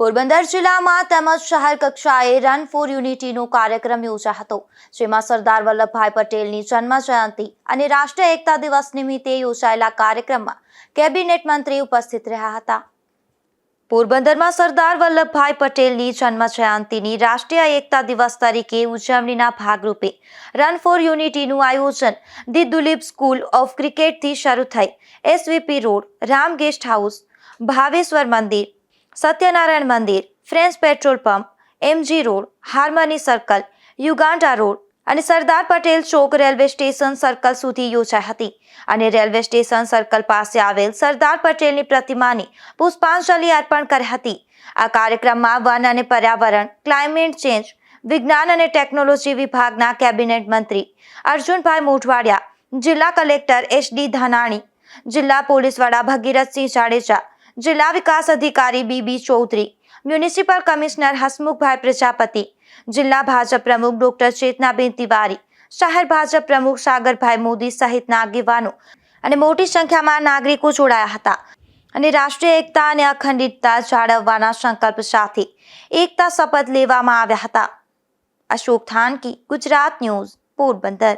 પોરબંદર જિલ્લામાં તેમજ શહેર કક્ષાએ રન ફોર યુનિટીનો કાર્યક્રમ યોજાયો હતો જેમાં સરદાર વલ્લભભાઈ પટેલની જન્મ જયંતિ અને રાષ્ટ્રીય એકતા દિવસ નિમિત્તે યોજાયેલા કાર્યક્રમમાં કેબિનેટ મંત્રી ઉપસ્થિત રહ્યા હતા. પોરબંદરમાં સરદાર વલ્લભભાઈ પટેલની જન્મ જયંતિની રાષ્ટ્રીય એકતા દિવસ તરીકે ઉજવણીના ભાગરૂપે રન ફોર યુનિટીનું આયોજન ધી દુલીપ સ્કૂલ ઓફ ક્રિકેટથી શરૂ થઈ. SVP road, Ram guest house, Bhaveshwar મંદિર સત્યનારાયણ મંદિર French petrol pump MG road harmony circle Uganda road અને સરદાર પટેલ ચોક રેલવે સ્ટેશન સર્કલ સુધી યોજાઈ હતી. અને રેલવે સ્ટેશન સર્કલ પાસે આવેલ સરદાર પટેલની પ્રતિમાને પુષ્પાંજલિ અર્પણ કરી હતી. આ કાર્યક્રમમાં વન અને પર્યાવરણ ક્લાઇમેટ ચેન્જ વિજ્ઞાન અને ટેકનોલોજી વિભાગના કેબિનેટ મંત્રી અર્જુનભાઈ મોઢવાડિયા, જિલ્લા કલેક્ટર એચ ડી ધાનાણી, જિલ્લા પોલીસ વડા ભગીરથસિંહ જાડેજા જિલ્લા વિકાસ અધિકારી B B Chaudhari, municipal commissioner Hasmukhbhai Prajapati, જિલ્લા ભાજપ પ્રમુખ ડોક્ટર ચેતનાબેન તિવારી, શહેર ભાજપ પ્રમુખ સાગરભાઈ મોદી સહિતના આગેવાનો અને મોટી સંખ્યામાં નાગરિકો જોડાયા હતા. અને રાષ્ટ્રીય એકતા અને અખંડિતતા જાળવવાના સંકલ્પ સાથે એકતા શપથ લેવામાં આવ્યા હતા. અશોક થાનકી, ગુજરાત ન્યૂઝ, પોરબંદર.